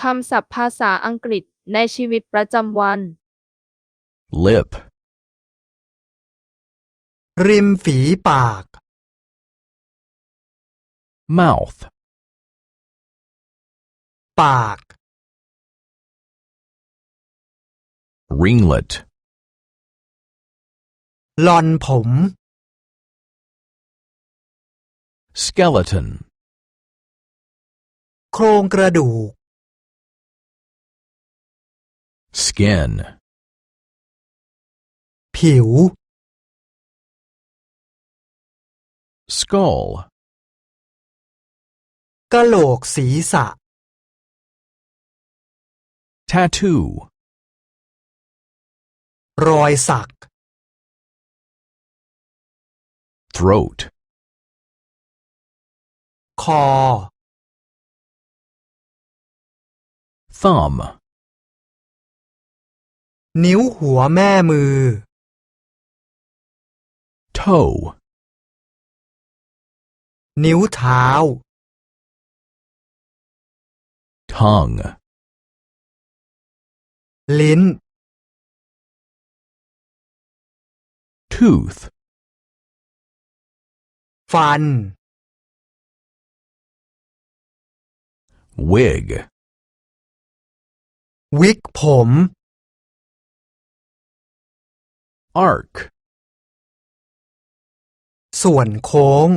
คำศัพท์ภาษาอังกฤษในชีวิตประจำวัน lip, ริมฝีปาก mouth, ปาก ringlet, ลอนผม skeleton, โครงกระดูก skin, ผิว skull, กะโหลกศีรษะ tattoo, รอยสัก throat, คอ thumb, นิ้วหัวแม่มือ toe, นิ้วเท้า tongue, ลิ้น tooth, ฟัน wig, วิกผม arc, ส่วนโค้ง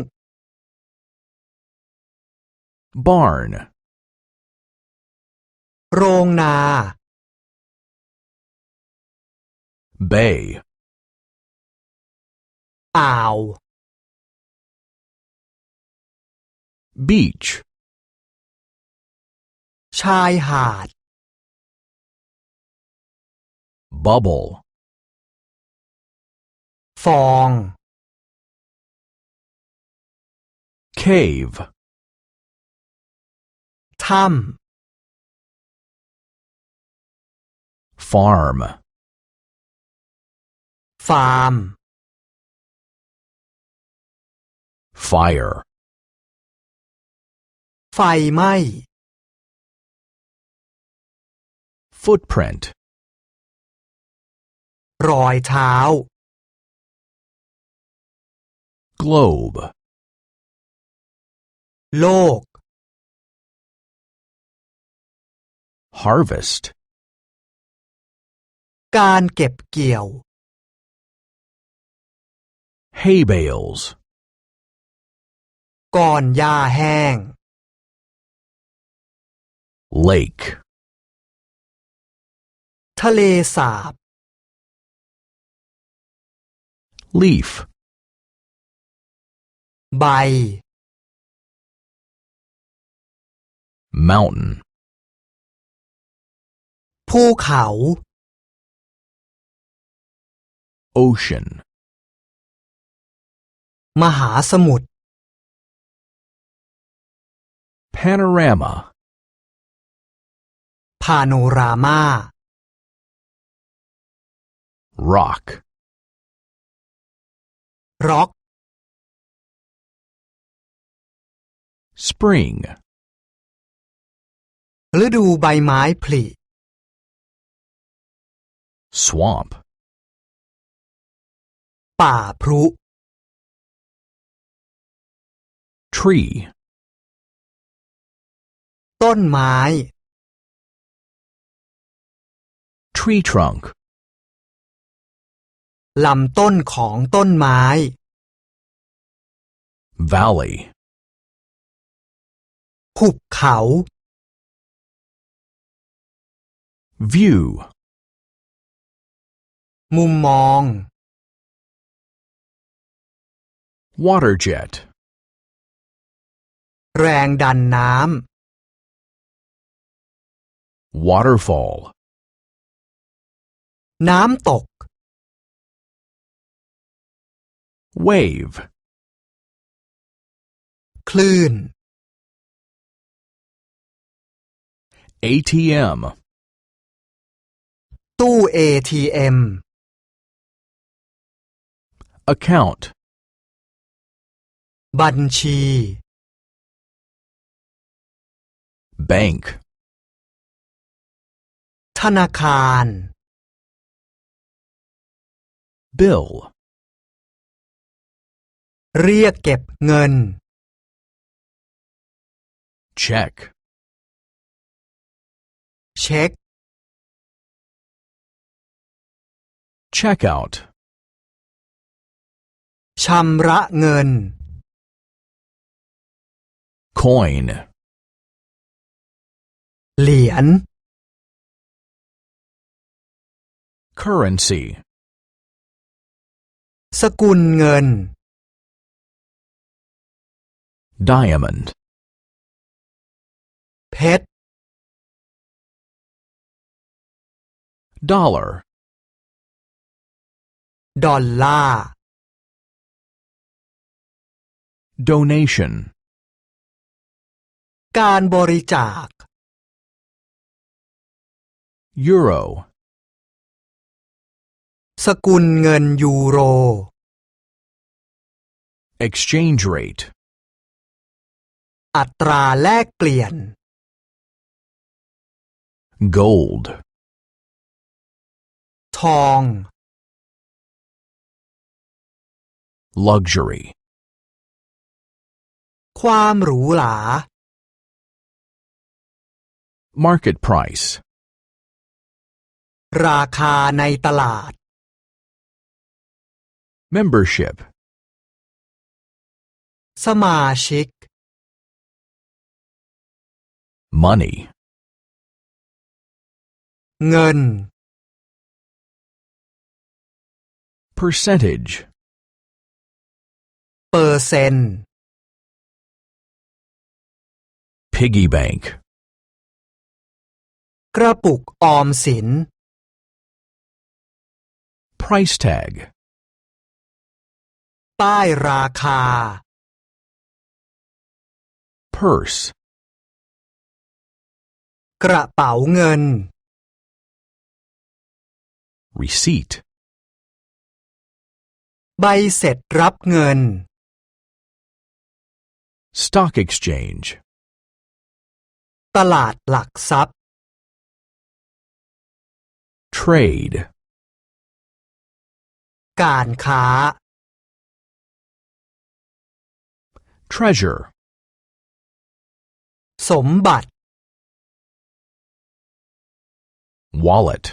barn, โรงนา bay, อ่าว beach, ชายหาด bubble, ฟอง cave, ถ้ำ farm, ฟาร์ม fire, ไฟไหม้ footprint, รอยเท้า globe, โลก harvest, การเก็บเกี่ยว hay bales, ก่อนหญ้าแห้ง lake, ทะเลสาบ leaf, ใบ mountain, ภูเขา ocean, มหาสมุทร panorama, พาโนรามา rock, ร็อก spring, ฤดูใบไม้ผลิ swamp, ป่าพรุ tree, ต้นไม้ tree trunk, ลำต้นของต้นไม้ valley, หุบเขา view, มุมมอง water jet, แรงดันน้ waterfall, ำน้ำตก wave, คลื่น ATM, ตู้ ATM account, บัญชี bank, ธนาคาร bill, เรียกเก็บเงิน check, เช็ค checkout, ชำระเงิน coin, เหรียญ currency, สกุลเงิน diamond, เพชร dollar, ดอลลาร์ donation, การบริจาค euro, สกุลเงินยูโร exchange rate, อัตราแลกเปลี่ยน gold, ทอง luxury, ความหรูหรา market price, ราคาในตลาด membership, สมาชิก money, เงิน percentage, เปอร์เซนต์ piggy bank, กระปุกออมสิน price tag, ป้ายราคา purse, กระเป๋าเงิน receipt, ใบเสร็จรับเงิน stock exchange, ตลาดหลักทรัพย์ trade, การค้า treasure, สมบัติ wallet,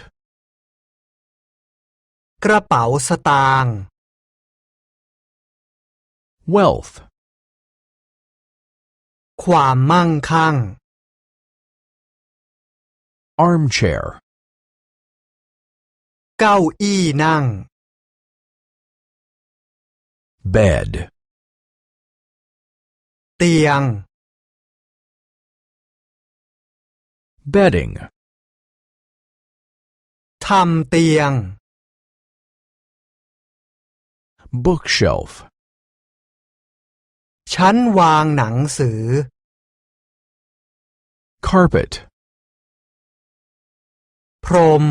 กระเป๋าสตางค์ wealth, ความมั่งคั่ง armchair, เก้าอี้นั่ง bed, เตียง bedding, ทำเตียง bookshelf, ชั้นวางหนังสือ carpet, พรม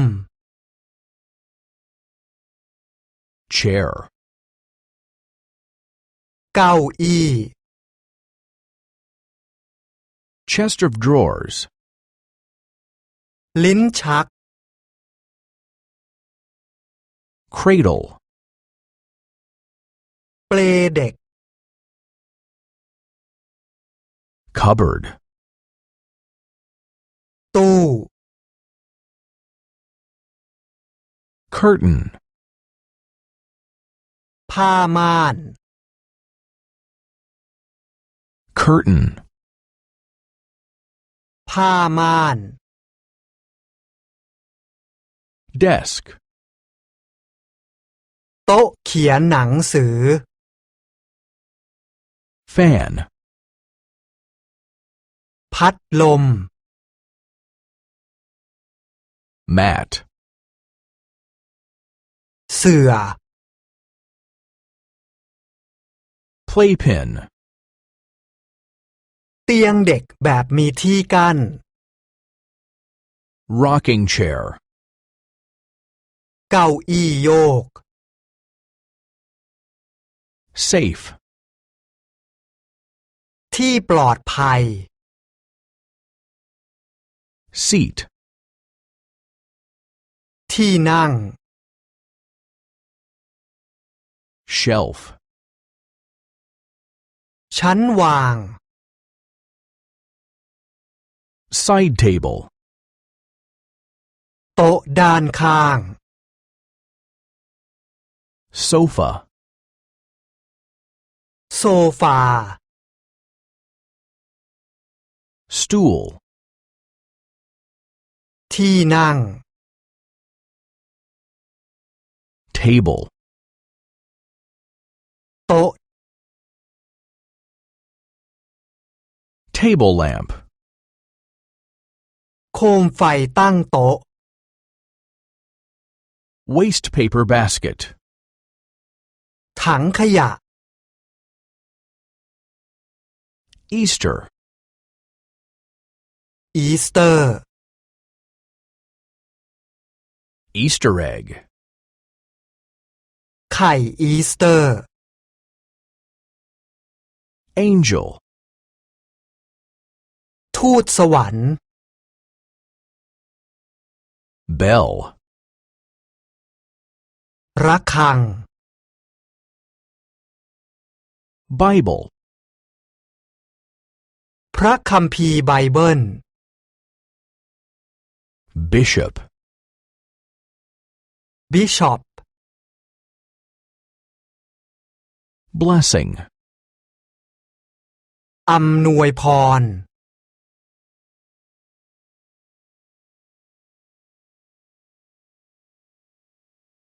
chair, เก้าอี้ chest of drawers, ลิ้นชัก cradle, เปลเด็ก cupboard, ตู้ curtain, ผ้าม่าน curtain, ผ้าม่าน desk, โต๊ะเขียนหนังสือ fan, พัดลม mat, เสื่อ playpen, เตียงเด็กแบบมีที่กั้น rocking chair, เก้าอี้โยก safe, ที่ปลอดภัย seat, ที่นั่ง shelf, ชั้นวาง side table, โต๊ะด้านข้าง sofa, โซฟา stool, ที่นั่ง table, โต๊ะ table lamp, โคมไฟตั้งโต๊ะ waste paper basket, ถังขยะ Easter, อี Easter egg, ไข่อีสเตอร์ angel, ทูตสวรรค์ bell, ระฆัง Bible, พระคัมภีร์ไบเบิล bishop, บิชอป blessing, อำนวยพร